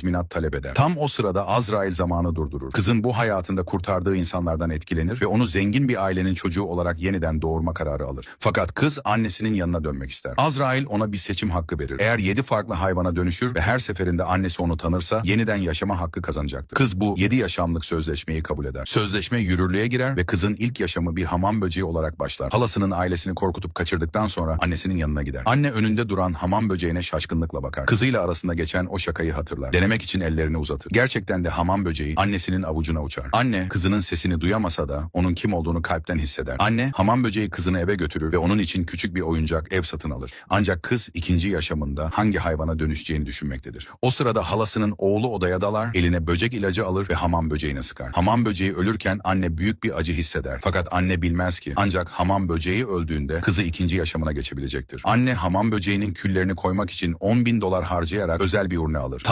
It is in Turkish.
tazminat talep eder. Tam o sırada Azrail zamanı durdurur. Kızın bu hayatında kurtardığı insanlardan etkilenir ve onu zengin bir ailenin çocuğu olarak yeniden doğurma kararı alır. Fakat kız annesinin yanına dönmek ister. Azrail ona bir seçim hakkı verir. Eğer yedi farklı hayvana dönüşür ve her seferinde annesi onu tanırsa yeniden yaşama hakkı kazanacaktır. Kız bu yedi yaşamlık sözleşmeyi kabul eder. Sözleşme yürürlüğe girer ve kızın ilk yaşamı bir hamam böceği olarak başlar. Halasının ailesini korkutup kaçırdıktan sonra annesinin yanına gider. Anne önünde duran hamam böceğine şaşkınlıkla bakar. Kızıyla arasında geçen o şakayı hatırlar. Denemek için ellerini uzatır. Gerçekten de hamam böceği annesinin avucuna uçar. Anne kızının sesini duyamasa da onun kim olduğunu kalpten hisseder. Anne hamam böceği kızını eve götürür ve onun için küçük bir oyuncak ev satın alır. Ancak kız ikinci yaşamında hangi hayvana dönüşeceğini düşünmektedir. O sırada halasının oğlu odaya dalar, eline böcek ilacı alır ve hamam böceğine sıkar. Hamam böceği ölürken anne büyük bir acı hisseder. Fakat anne bilmez ki ancak hamam böceği öldüğünde kızı ikinci yaşamına geçebilecektir. Anne hamam böceğinin küllerini koymak için 10 bin dolar harcayarak özel bir urne alır. Tam